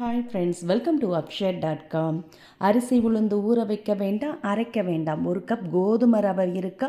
Hi friends welcome to Akshar dot com அரிசி உளுந்து ஊற வைக்க வேண்டாம் அரைக்க வேண்டாம். ஒரு கப் கோதுமை ரவை இருக்கா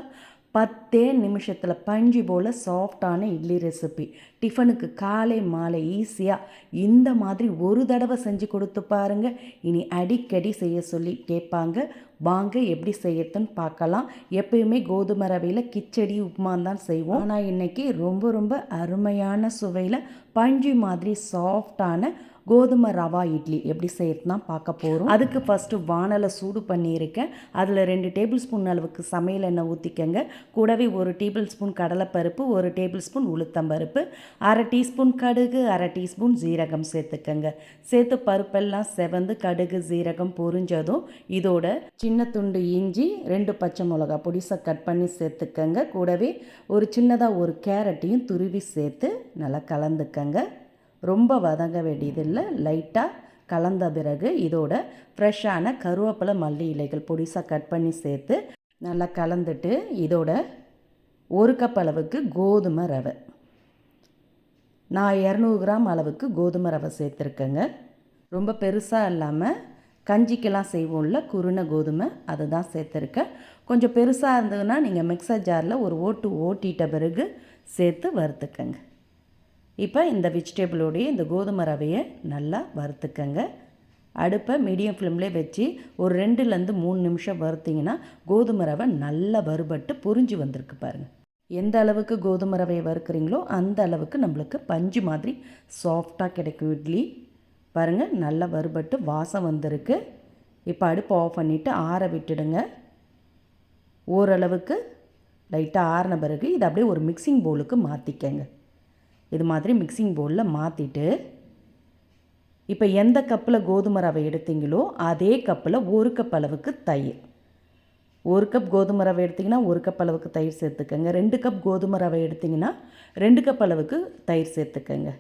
பத்தே நிமிஷத்தில் பஞ்சு போல் சாஃப்டான இட்லி ரெசிபி டிஃபனுக்கு காலை மாலை ஈஸியாக இந்த மாதிரி ஒரு தடவை செஞ்சு கொடுத்து பாருங்கள் இனி அடிக்கடி செய்ய சொல்லி கேட்பாங்க. வாங்க எப்படி செய்யறதுன்னு பார்க்கலாம். எப்பயுமே கோதுமை ரவையில் கிச்சடி உப்புமான் தான் செய்வோம். ஆனால் இன்றைக்கி ரொம்ப ரொம்ப அருமையான சுவையில் பஞ்சு மாதிரி சாஃப்டான கோதுமை ரவா இட்லி எப்படி செய்யறதுனா பார்க்க போகிறோம் அதுக்கு ஃபஸ்ட்டு வானலை சூடு பண்ணியிருக்கேன். அதில் ரெண்டு டேபிள் ஸ்பூன் அளவுக்கு சமையல் எண்ணெய் ஊற்றிக்கங்க கூடவே ஒரு டேபிள் ஸ்பூன் கடலைப்பருப்பு ஒரு டேபிள் ஸ்பூன் உளுத்தம்பருப்பு அரை டீஸ்பூன் கடுகு அரை டீஸ்பூன் ஜீரகம் சேர்த்துக்கங்க. சேர்த்து பருப்பெல்லாம் செவந்து கடுகு ஜீரகம் பொரிஞ்சதும் இதோட சின்ன சின்ன துண்டு இஞ்சி ரெண்டு பச்சை மிளகா பொடிசை கட் பண்ணி சேர்த்துக்கங்க. கூடவே ஒரு சின்னதாக ஒரு கேரட்டையும் துருவி சேர்த்து நல்லா கலந்துக்கங்க. ரொம்ப வதங்க வேண்டியதில்லை. லைட்டாக கலந்த பிறகு இதோட ஃப்ரெஷ்ஷான கருவேப்பிலை மல்லி இலைகள் பொடிசாக கட் பண்ணி சேர்த்து நல்லா கலந்துட்டு இதோட ஒரு கப் அளவுக்கு கோதுமை ரவை. நான் இரநூறு கிராம் அளவுக்கு கோதுமை ரவை சேர்த்துருக்கேங்க. ரொம்ப பெருசாக இல்லாமல் கஞ்சிக்கெல்லாம் செய்வோம்ல குருணை கோதுமை அதை தான் சேர்த்துருக்கேன். கொஞ்சம் பெருசாக இருந்ததுன்னா நீங்கள் மிக்சர் ஜாரில் ஒரு ஓட்டு ஓட்டிட்ட பிறகு சேர்த்து வறுத்துக்கங்க. இப்போ இந்த வெஜிடபிளோடைய இந்த கோதுமை ரவையை நல்லா வறுத்துக்கங்க. அடுப்பை மீடியம் ஃப்ளேம்லேயே வச்சு ஒரு ரெண்டுலேருந்து மூணு நிமிஷம் வறுத்திங்கன்னா கோதுமை ரவை நல்லா வறுபட்டு புரிஞ்சு வந்திருக்கு பாருங்கள் எந்த அளவுக்கு கோதுமை ரவையை வறுக்கிறீங்களோ அந்த அளவுக்கு நம்மளுக்கு பஞ்சு மாதிரி சாஃப்டாக கிடைக்கும். இட்லி பாருங்கள் நல்லா வறுபட்டு வாசம் வந்திருக்கு. இப்போ அடுப்பு ஆஃப் பண்ணிவிட்டு ஆற விட்டுடுங்க. ஓரளவுக்கு லைட்டாக ஆறின பிறகு இதை அப்படியே ஒரு மிக்சிங் பவுலுக்கு மாற்றிக்கங்க இது மாதிரி மிக்சிங் பவுலில் மாற்றிட்டு இப்போ எந்த கப்பில் கோதுமை ரவை எடுத்தீங்களோ அதே கப்பில் ஒரு கப் அளவுக்கு தயிர். ஒரு கப் கோதுமை ரவை எடுத்திங்கன்னா ஒரு கப் அளவுக்கு தயிர் சேர்த்துக்கங்க. ரெண்டு கப் கோதுமை ரவை எடுத்திங்கன்னா ரெண்டு கப் அளவுக்கு தயிர் சேர்த்துக்கங்க.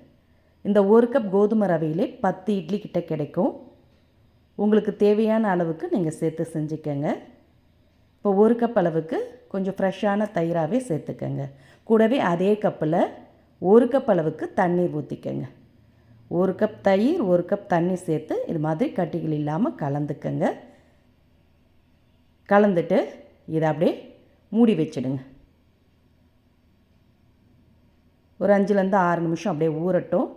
இந்த ஒரு கப் கோதுமை ரவையிலே பத்து இட்லி கிட்ட கிடைக்கும். உங்களுக்கு தேவையான அளவுக்கு நீங்கள் சேர்த்து செஞ்சுக்கோங்க. இப்போ ஒரு கப் அளவுக்கு கொஞ்சம் ஃப்ரெஷ்ஷான தயிராகவே சேர்த்துக்கோங்க. கூடவே அதே கப்பில் ஒரு கப் அளவுக்கு தண்ணீர் ஊற்றிக்கோங்க ஒரு கப் தயிர் ஒரு கப் தண்ணி சேர்த்து இது மாதிரி கட்டிகள் இல்லாமல் கலந்துக்கங்க. கலந்துட்டு இதை அப்படியே மூடி வச்சிடுங்க. ஒரு அஞ்சுலேருந்து ஆறு நிமிஷம் அப்படியே ஊறட்டும்.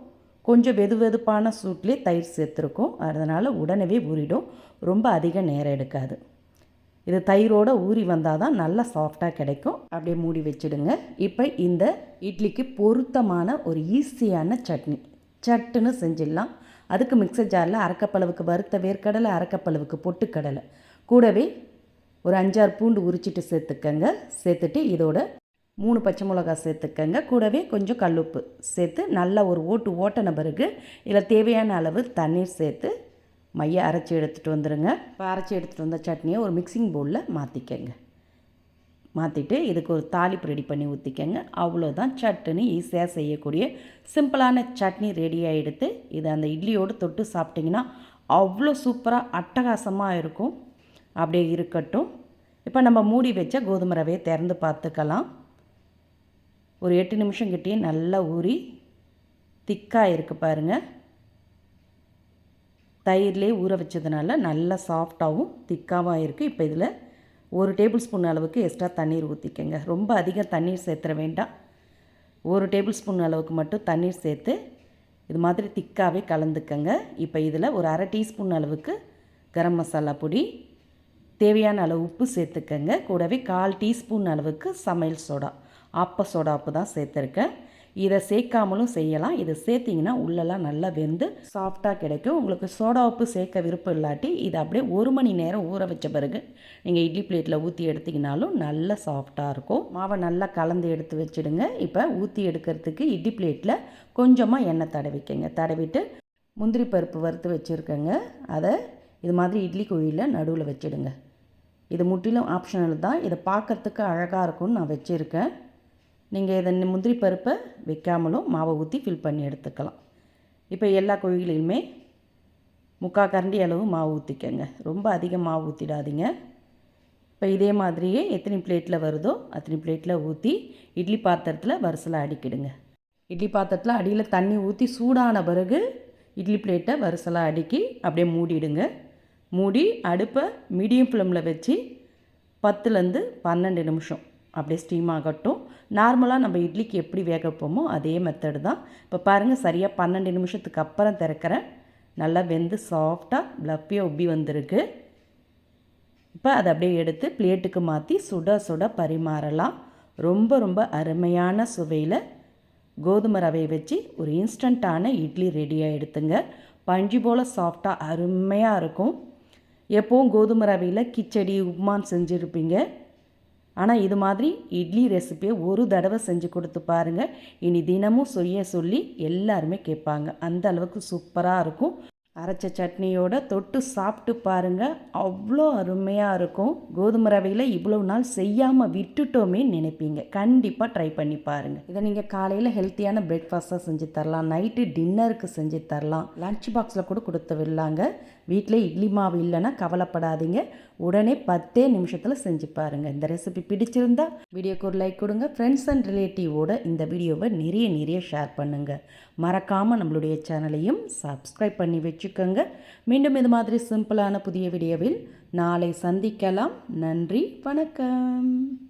கொஞ்சம் வெது வெதுப்பான சூட்லேயே தயிர் சேர்த்துருக்கோம். அதனால் உடனே ஊறிடும். ரொம்ப அதிக நேரம் எடுக்காது. இது தயிரோடு ஊறி வந்தால் தான் நல்லா சாஃப்டாக கிடைக்கும். அப்படியே மூடி வச்சுடுங்க. இப்போ இந்த இட்லிக்கு பொருத்தமான ஒரு ஈஸியான சட்னி. சட்டுன்னு செஞ்சிடலாம். அதுக்கு மிக்சர் ஜாரில் அரைக்கப்பளவுக்கு வறுத்த வேர்க்கடலை அரைக்கப்பளவுக்கு பொட்டுக்கடலை. கூடவே ஒரு அஞ்சாறு பூண்டு உரிச்சிட்டு சேர்த்துக்கங்க. சேர்த்துட்டு இதோட மூணு பச்சை மிளகா சேர்த்துக்கங்க. கூடவே கொஞ்சம் கல்லுப்பு சேர்த்து நல்லா ஒரு ஓட்டு ஓட்டின பிறகு இதில் தேவையான அளவு தண்ணீர் சேர்த்து மைய அரைச்சி எடுத்துகிட்டு வந்துடுங்க இப்போ அரைச்சி எடுத்துகிட்டு வந்த சட்னியை ஒரு மிக்சிங் பவுலில் மாற்றிக்கங்க மாற்றிட்டு இதுக்கு ஒரு தாளிப்பு ரெடி பண்ணி ஊற்றிக்கங்க அவ்வளோதான் சட்னி ஈஸியாக செய்யக்கூடிய சிம்பிளான சட்னி ரெடி ஆகிடுத்து இதை அந்த இட்லியோடு தொட்டு சாப்பிட்டிங்கன்னா அவ்வளோ சூப்பராக அட்டகாசமாக இருக்கும். அப்படியே இருக்கட்டும். இப்போ நம்ம மூடி வச்ச கோதுமை ரவையை திறந்து பார்த்துக்கலாம். ஒரு எட்டு நிமிஷம் கிட்டேயே நல்லா ஊறி திக்காக இருக்குது பாருங்கள் தயிர்லேயே ஊற வச்சதுனால நல்லா சாஃப்டாகவும் திக்காகவும் இருக்குது இப்போ இதில் ஒரு டேபிள் ஸ்பூன் அளவுக்கு எக்ஸ்ட்ரா தண்ணீர் ஊற்றிக்கங்க ரொம்ப அதிகம் தண்ணீர் சேர்த்துற வேண்டாம். ஒரு டேபிள் ஸ்பூன் அளவுக்கு மட்டும் தண்ணீர் சேர்த்து இது மாதிரி திக்காகவே கலந்துக்கங்க. இப்போ இதில் ஒரு அரை டீஸ்பூன் அளவுக்கு கரம் மசாலா பொடி தேவையான அளவு உப்பு சேர்த்துக்கங்க. கூடவே கால் டீஸ்பூன் அளவுக்கு சமையல் சோடா. ஆப்ப சோடாப்பு தான் சேர்த்துருக்கேன் இதை சேர்க்காமலும் செய்யலாம். இதை சேர்த்திங்கன்னா உள்ளெல்லாம் நல்லா வெந்து சாஃப்டாக கிடைக்கும். உங்களுக்கு சோடா உப்பு சேர்க்க விருப்பம் இல்லாட்டி இதை அப்படியே ஒரு மணி நேரம் ஊற வச்ச பிறகு நீங்கள் இட்லி பிளேட்டில் ஊற்றி எடுத்திங்கனாலும் நல்ல சாஃப்டாக இருக்கும். மாவை நல்லா கலந்து எடுத்து வச்சுடுங்க. இப்போ ஊற்றி எடுக்கிறதுக்கு இட்லி பிளேட்டில் கொஞ்சமாக எண்ணெய் தடவிக்கங்க. தடவிட்டு முந்திரி பருப்பு வறுத்து வச்சுருக்கேங்க. அதை இது மாதிரி இட்லி குழியில் நடுவில் வச்சுடுங்க. இது முற்றிலும் ஆப்ஷனல் தான். இதை பார்க்குறதுக்கு அழகாக இருக்கும்னு நான் வச்சுருக்கேன். நீங்கள் இதை முந்திரி பருப்பை வைக்காமலும் மாவை ஊற்றி ஃபில் பண்ணி எடுத்துக்கலாம். இப்போ எல்லா கோழிகளையுமே முக்கால் கரண்டி அளவு மாவு ஊற்றிக்கங்க ரொம்ப அதிகம் மாவு ஊற்றிடாதீங்க இப்போ இதே மாதிரியே எத்தனை பிளேட்டில் வருதோ அத்தனை பிளேட்டில் ஊற்றி இட்லி பாத்திரத்தில் வரிசலாக அடிக்கிடுங்க. இட்லி பாத்திரத்தில் அடியில் தண்ணி ஊற்றி சூடான பிறகு இட்லி பிளேட்டை வரிசலாக அடுக்கி அப்படியே மூடிடுங்க. மூடி அடுப்பை மீடியம் ஃப்ளேமில் வச்சு பத்துலேருந்து பன்னெண்டு நிமிஷம் அப்படியே ஸ்டீம் ஆகட்டும். நார்மலாக நம்ம இட்லிக்கு எப்படி வேக வைப்போமோ அதே மெத்தடு தான். இப்போ பாருங்கள் சரியாக பன்னெண்டு நிமிஷத்துக்கு அப்புறம் திறக்கிறேன். நல்லா வெந்து சாஃப்டாக ப்ளப்பியாக உப்பி வந்திருக்கு. இப்போ அதை அப்படியே எடுத்து பிளேட்டுக்கு மாற்றி சுட சுட பரிமாறலாம். ரொம்ப ரொம்ப அருமையான சுவையில் கோதுமை ரவையை வச்சு ஒரு இன்ஸ்டண்ட்டான இட்லி ரெடியாக எடுத்துங்க. பஞ்சு போல் சாஃப்டாக அருமையாக இருக்கும். எப்போவும் கோதுமை ரவையில் கிச்சடி உப்மான் செஞ்சுருப்பீங்க. ஆனால் இது மாதிரி இட்லி ரெசிப்பியை ஒரு தடவை செஞ்சு கொடுத்து பாருங்கள் இனி தினமும் செய்ய சொல்லி எல்லாருமே கேட்பாங்க. அந்த அளவுக்கு சூப்பராக இருக்கும். அரைச்ச சட்னியோட தொட்டு சாப்பிட்டு பாருங்கள் அவ்வளோ அருமையாக இருக்கும். கோதுமை ரவையில் இவ்வளோ நாள் செய்யாமல் விட்டுட்டோமே நினைப்பீங்க. கண்டிப்பாக ட்ரை பண்ணி பாருங்கள் இதை நீங்கள் காலையில் ஹெல்த்தியான பிரேக்ஃபாஸ்ட்டாக செஞ்சு தரலாம். நைட்டு டின்னருக்கு செஞ்சு தரலாம். லன்ச் பாக்ஸில் கூட கொடுத்து விடலாங்க. வீட்டில் இட்லி மாவு இல்லைன்னா கவலைப்படாதீங்க. உடனே பத்தே நிமிஷத்தில் செஞ்சு பாருங்கள் இந்த ரெசிபி பிடிச்சிருந்தா வீடியோக்கு ஒரு லைக் கொடுங்க. ஃப்ரெண்ட்ஸ் அண்ட் ரிலேட்டிவோட இந்த வீடியோவை நிறைய நிறைய ஷேர் பண்ணுங்கள் மறக்காமல் நம்மளுடைய சேனலையும் சப்ஸ்கிரைப் பண்ணி வச்சுக்கோங்க மீண்டும் இது மாதிரி சிம்பிளான புதிய வீடியோவில் நாளை சந்திக்கலாம். நன்றி வணக்கம்.